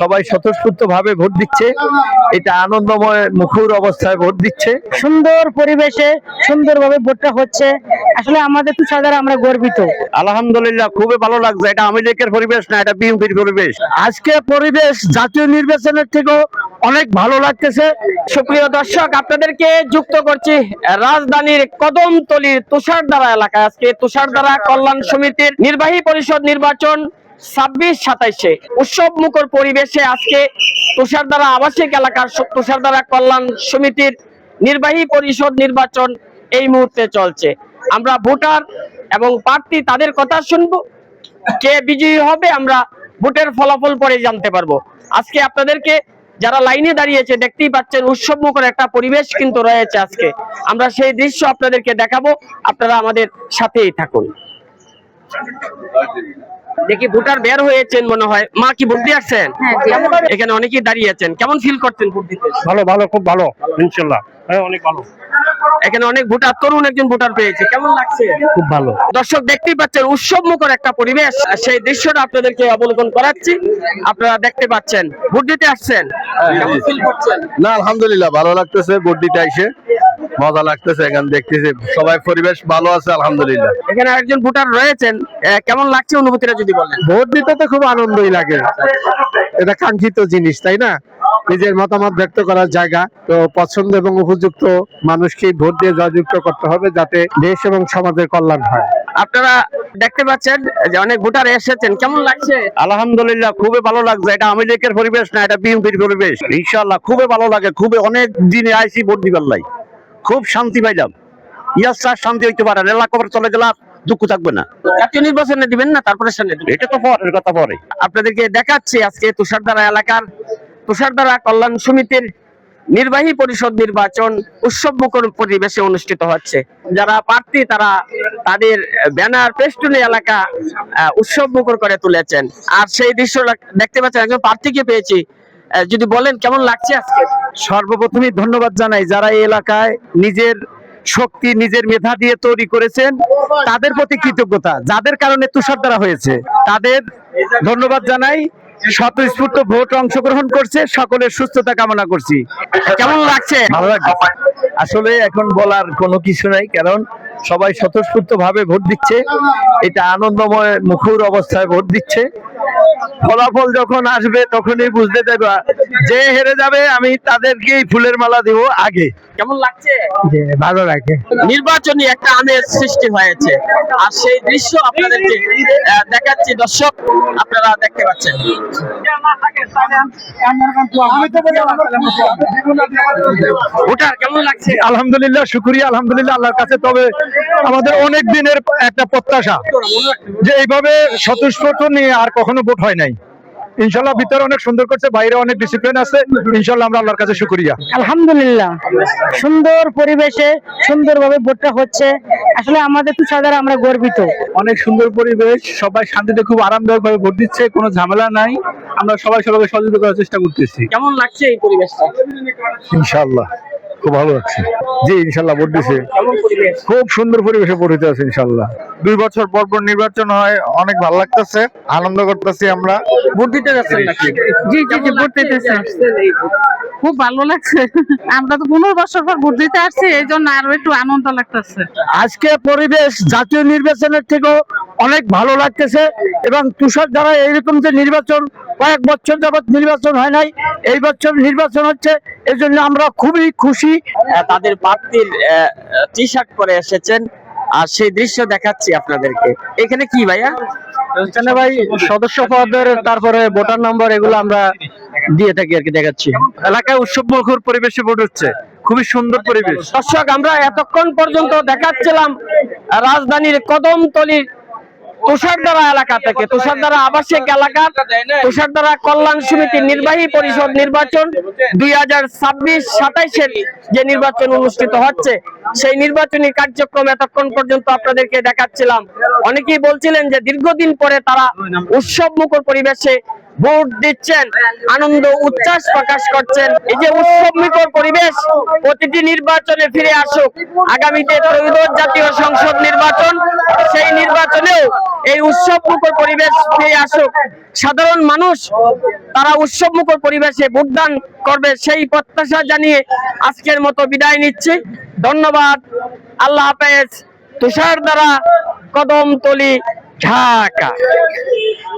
সবাই স্বতঃস্ফূর্ত ভাবে ভোট দিচ্ছে। এটা আনন্দময় মুখর অবস্থায় ভোট দিচ্ছে। সুন্দর পরিবেশে সুন্দরভাবে ভোটটা হচ্ছে। আসলে আমাদের তো সাধারণ আমরা গর্বিত। আলহামদুলিল্লাহ খুবই ভালো লাগছে। এটা আওয়ামী লীগের পরিবেশ না এটা বিএনপির পরিবেশ। আজকে পরিবেশ জাতীয় নির্বাচনের থেকেও অনেক ভালো লাগতেছে। সুপ্রিয় দর্শক আপনাদেরকে যুক্ত করছি রাজধানীর কদমতলির তুষারদারা এলাকায়। আজকে তুষারদারা কল্যাণ সমিতির নির্বাহী পরিষদ নির্বাচন ছাব্বিশ, সাতাইশে। উৎসব মুখর পরিবেশে আজকে তুষারদারা আবাসিক এলাকার তুষারদারা কল্যাণ সমিতির নির্বাহী পরিষদ নির্বাচন এই মুহূর্তে চলছে। আমরা ভোটার এবং প্রার্থী তাদের কথা শুনব, কে বিজয়ী হবে আমরা ভোটের ফলাফল পরে জানতে পারব। আজকে আপনাদেরকে যারা লাইনে দাঁড়িয়েছে, দেখতেই পাচ্ছেন উৎসব মুখর একটা পরিবেশ কিন্তু রয়েছে আজকে। আমরা সেই দৃশ্য আপনাদেরকে দেখাবো, আপনারা আমাদের সাথেই থাকুন। দেখি ভোটার বের হয়েছেন মনে হয়। মা কি ভোট দিয়ে আসছেন? এখানে অনেকেই দাঁড়িয়েছেন কেমন ফিল করছেন ভোট দিতে? ভালো ভালো খুব ভালো ইনশাল্লাহ। হ্যাঁ অনেক ভালো। এখানে অনেক ভোটার তরুণ একজন ভোটার পেয়েছে। কেমন লাগছে? খুব ভালো। দর্শক দেখতেই পাচ্ছেন উৎসব মুখর একটা পরিবেশ। সেই দৃশ্যটা আপনাদেরকে অবলোকন করাচ্ছি। আপনারা দেখতে পাচ্ছেন ভোট দিতে আসছেন। কেমন ফিল করছেন? না আলহামদুলিল্লাহ ভালো লাগতেছে ভোট দিতে আইসে। মজা লাগতেছে এখানে দেখতেছি। সবাই পরিবেশ ভালো আছে আলহামদুলিল্লাহ। এখানে একজন ভোটার রয়েছেন কেমন লাগছে অনুভূতিটা যদি বলেন? ভোট দিতে তো খুব আনন্দই লাগে। এটা কাঙ্ক্ষিত জিনিস তাই না? নিজের মতামত ব্যক্ত করার জায়গা। তো পছন্দ এবং উপযুক্ত মানুষকে ভোট দিয়ে জয়যুক্ত করতে হবে যাতে দেশ এবং সমাজের কল্যাণ হয়। আপনারা দেখতে পাচ্ছেন যে অনেক ভোটার এসেছেন কেমন লাগছে? আলহামদুলিল্লাহ খুবই ভালো লাগছে। এটা আওয়ামী লীগের পরিবেশ না এটা বিএনপির পরিবেশ। ইনশাল্লাহ খুবই ভালো লাগে। খুবই অনেক দিনে আইসি ভোট দিবার লাই। খুব শান্তি পাইলাম। ইয়ার স্যার শান্তি হইতে পারে এলাকা চলে গেলে দুঃখ থাকবে না। জাতীয় নির্বাচনে দিবেন না তারপরে সামনে দিবেন? এটা তো পরের কথা পরে। আপনাদেরকে দেখাচ্ছি আজকে তুষারদারা এলাকার তুষারদারা কল্যাণ সমিতির নির্বাহী পরিষদ নির্বাচন উৎসব মুখর পরিবেশে অনুষ্ঠিত হচ্ছে। যারা প্রার্থী তারা তাদের ব্যানার পেস্টুনি এলাকা উৎসব মুখর করে তুলেছেন। আর সেই দৃশ্য দেখতে পাচ্ছেন একজন প্রার্থীকে পেয়েছি। যদি বলেন কেমন লাগছে আজকে? সর্বপ্রথমে ধন্যবাদ জানাই যারা এই এলাকায় নিজের শক্তি, নিজের মেধা দিয়ে তৈরি করেছেন, তাদের প্রতি কৃতজ্ঞতা। যাদের কারণে তুষার দ্বারা হয়েছে, তাদের ধন্যবাদ জানাই। স্বতঃস্ফূর্ত ভোট অংশগ্রহণ করছে, সকলের সুস্থতা কামনা করছি। কেমন লাগছে? ভালো লাগছে। আসলে এখন বলার কোনো কিছু নাই, কারণ সবাই স্বতঃস্ফূর্ত ভাবে ভোট দিচ্ছে। এটা আনন্দময়, মুখর অবস্থায় ভোট দিচ্ছে। ফলাফল যখন আসবে তখনই বুঝতে দেবা। যে হেরে যাবে আমি তাদেরকেই ফুলের মালা দিব আগে। কেমন লাগছে? ভালো লাগে। নির্বাচনী একটা আমেজ সৃষ্টি হয়েছে। আর সেই দৃশ্য আপনাদেরকে দেখাচ্ছি। দর্শক আপনারা দেখতে পাচ্ছেন। ভোটার কেমন লাগছে? আলহামদুলিল্লাহ শুক্রিয়া আলহামদুলিল্লাহ আল্লাহর কাছে। তবে আমাদের অনেক দিনের একটা প্রত্যাশা যে এইভাবে স্বতঃস্ফূর্ত নিয়ে আর কখনো ভোট হয় নাই। ইনশাল্লাহ ভিতরে অনেক সুন্দর করছে বাইরে অনেক ডিসিপ্লিন আছে। ইনশাল্লাহ আমরা আল্লাহর কাছে শুক্রিয়া। আলহামদুলিল্লাহ। সুন্দর পরিবেশে সুন্দরভাবে ভোটটা হচ্ছে। আসলে আমাদের তো সাধারণ আমরা গর্বিত। অনেক সুন্দর পরিবেশ সবাই শান্তিতে খুব আরামদায়ক ভাবে ভোট দিচ্ছে কোনো ঝামেলা নাই। আমরা সবাই সবাইকে সহযোগিতা করার চেষ্টা করতেছি। কেমন লাগছে এই পরিবেশটা? ইনশাল্লাহ। খুব ভালো লাগছে। জি ইনশাল্লাহ ভোট দিছে। খুব সুন্দর পরিবেশে ভোট হইতে আছে ইনশাল্লাহ। দুই বছর পর পর নির্বাচন হয় অনেক ভালো লাগতেছে আনন্দ করতেছি আমরা। ভোট দিতে যাচ্ছেন নাকি? জি জি জি ভোট দিতে খুব ভালো লাগছে। আমরা তো পনেরো বছর পর ভোট দিতে আসছি এই জন্য আরও একটু আনন্দ লাগতেছে। আজকে পরিবেশ জাতীয় নির্বাচনের থেকেও অনেক ভালো লাগতেছে এবং তুষার দ্বারা এইরকম যে নির্বাচন কয়েক বছর যাবৎ নির্বাচন হয় নাই। এই বছর নির্বাচন হচ্ছে এই জন্য আমরা খুবই খুশি তাদের প্রার্থীর টি শার্ট পরে এসেছেন। আর সেই দৃশ্য দেখাচ্ছি আপনাদেরকে। এখানে কি ভাইয়া? এখানে ভাই সদস্য পদের তারপরে ভোটার নম্বর এগুলো আমরা দিয়ে থাকি আর কি দেখাচ্ছি। এলাকায় উৎসব মুখর পরিবেশে ভোট হচ্ছে। খুবই সুন্দর পরিবেশ। দর্শক আমরা এতক্ষণ পর্যন্ত দেখাচ্ছিলাম রাজধানীর কদমতলির তুষারদারা এলাকা থেকে। তুষারদারা আবাসিক এলাকার তুষারদারা কল্যাণ সমিতির নির্বাহী পরিষদ নির্বাচন দুই হাজার ছাব্বিশ যে নির্বাচন অনুষ্ঠিত হচ্ছে, সেই নির্বাচনী কার্যক্রম এতক্ষণ পর্যন্ত আপনাদেরকে দেখাচ্ছিলাম। অনেকেই বলছিলেন যে দীর্ঘদিন পরে তারা উৎসব মুখর পরিবেশে ভোট দিচ্ছেন, আনন্দ, উচ্ছ্বাস প্রকাশ করছেন। এই যে উৎসব মুখর পরিবেশ, প্রতিটি নির্বাচনে ফিরে আসুক। আগামীতে ত্রয়োদশ জাতীয় সংসদ নির্বাচন এই উৎসব মুখর পরিবেশ ফিরে আসুক, সাধারণ মানুষ তারা উৎসব মুখর পরিবেশে ভোটদান করবে সেই প্রত্যাশা জানিয়ে আজকের মতো বিদায় নিচ্ছি। ধন্যবাদ। আল্লাহ হাফেজ। তুষার দ্বারা কদমতলি ঢাকা।